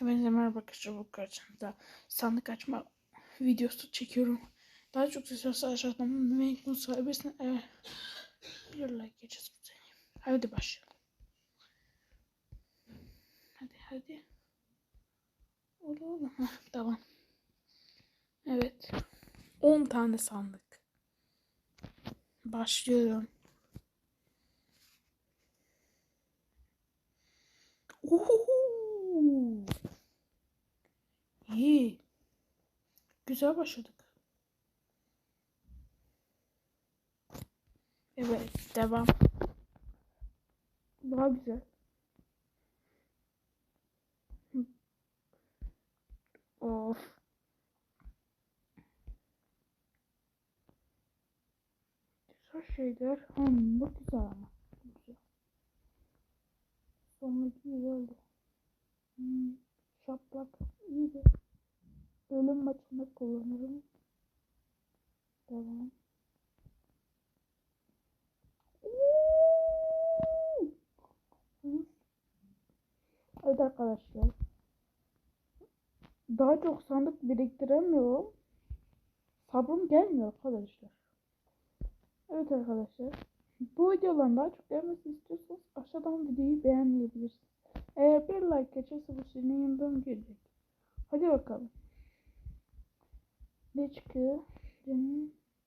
Hepinize merhaba arkadaşlar bu karşınızda sandık açma videosu çekiyorum. Daha çok ses aşağıdan memnun sahibisin. Evet. Like geçeceğiz. Hadi başlayalım. Hadi hadi. Olur olur. Tamam. Evet. 10 tane sandık. Başlıyorum. Uhuhu. Güzel başladık. Evet, devam. Daha güzel. Of. Güzel şeyler. Hmm, bu güzel ama. Güzel. Sonraki güzeldi. Hmm, şaplak iyiydi. Ölüm maçında kullanırım. Devam. Evet arkadaşlar. Daha çok sandık biriktiremiyorum. Sabrım gelmiyor arkadaşlar. Evet arkadaşlar. Bu videoların daha çok gelmesini istiyorsanız aşağıdan videoyu beğenmeyebilirsiniz. Eğer bir like geçerse bu senin yanından gelecek. Hadi bakalım. Ne çıkıyor?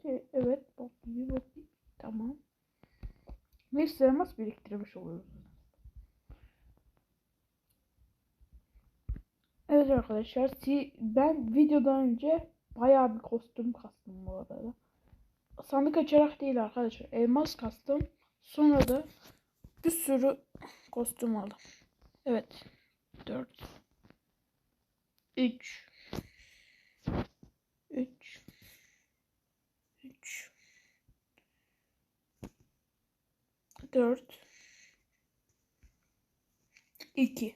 Şey, Evet bak gibi gibi. Tamam. Neyse elmas biriktirmiş oluyoruz. Evet arkadaşlar ben videodan önce bayağı bir kostüm kastım bu arada. Sandık açarak değil arkadaşlar. Elmas kastım. Sonra da bir sürü kostüm aldım. Evet. 4 3 3 3 4 2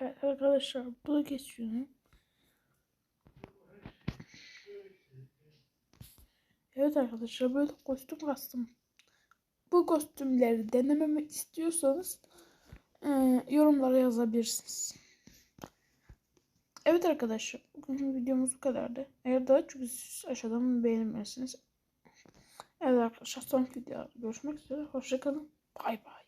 Evet arkadaşlar bunu geçiyorum. Evet arkadaşlar böyle kostüm kastım. Bu kostümleri denememi istiyorsanız e, yorumlara yazabilirsiniz. Evet arkadaşlar bugün videomuz bu kadardı. Eğer daha çok aşağıdan beğenmelisiniz. Evet arkadaşlar son videoda görüşmek üzere. Hoşçakalın. Bay bay.